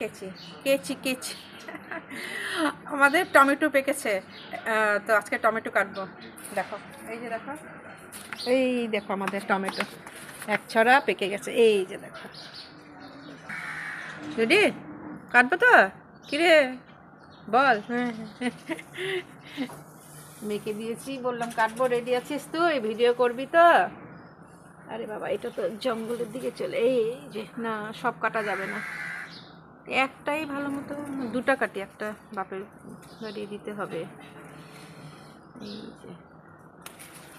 কেচি কেচি কেচি। আমাদের টমেটো পেকেছে। তো আজকে টমেটো কাটবো। দেখো, এই যে দেখো, এই দেখো আমাদের টমেটো। এক ছড়া পেকে গেছে। এই যে দেখো। রেডি? কাটবো তো? কিরে? বল। মেয়েকে দিয়েছি, বললাম কাটবো, রেডি আছিস তুই? ভিডিও করবি তো? আরে বাবা, এটা তো জঙ্গলের দিকে চলে। এই যে, না, সব কাটা যাবে না। একটাই ভালো মতো, দুটা কাটি একটা বাপের বাড়ি দিতে হবে। এই যে।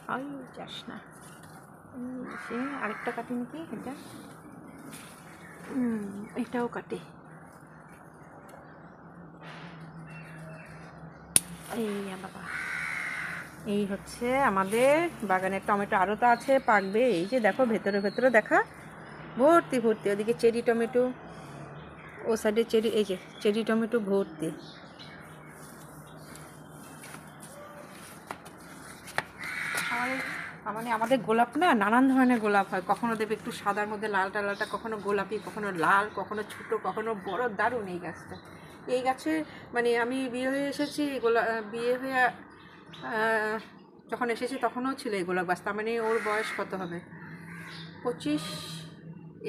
আই যাস না। যে, আরেকটা কাটি নাকি এটা? এটাও কাটি। এই বাবা। এই হচ্ছে আমাদের বাগানের টমেটো। আরও তো আছে, পাকবে। এই যে দেখো, ভেতরে ভেতরে দেখা। ভর্তি ভর্তি। ওদিকে চেরি টমেটো। ও সাইডে চেরি, এই যে, চেরি টমেটো ভর্তি। মানে আমাদের গোলাপ না, নানান ধরনের গোলাপ হয়। কখনো দেবে একটু সাদার মধ্যে লালটা লালটা কখনো গোলাপি, কখনো লাল, কখনো ছোট, কখনো বড়, দারুণ এই গাছটা। এই গাছে মানে আমি বিয়ে হয়ে এসেছি গোলা বিয়ে হয়ে যখন এসেছি তখনও ছিল এই গোলাপ গাছ, তার মানে ওর বয়স কত হবে? পঁচিশ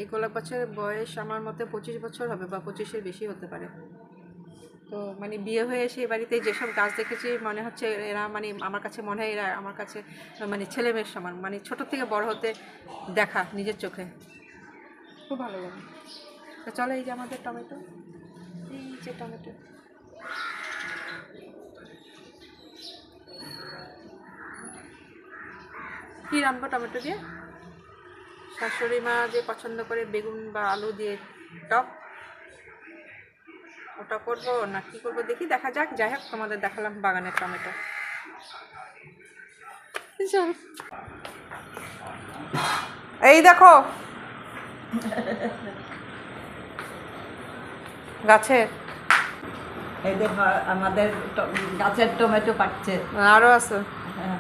এই গোলাপ গাছের বয়স আমার মতে পঁচিশ বছর হবে বা পঁচিশের বেশি হতে পারে। তো মানে বিয়ে হয়ে এসে বাড়িতে যেসব গাছ দেখেছি, মনে হচ্ছে এরা মানে আমার কাছে মনে হয় এরা আমার কাছে মানে ছেলে মেয়ের সমান মানে ছোট থেকে বড় হতে দেখা নিজের চোখে। খুব ভালো লাগে। তো চলো এই যে আমাদের টমেটো, এই যে টমেটো। কী রান্নবো টমেটো দিয়ে? শাশুড়ি মা যে পছন্দ করে বেগুন বা আলু দিয়ে টক ওটা করব না কি করব দেখি দেখা যাক যাই হোক তোমাদের দেখালাম বাগানের টমেটো। এই দেখো। গাছের। এই দেখো আমাদের গাছের টমেটো পাচ্ছে আরও আছে। হ্যাঁ।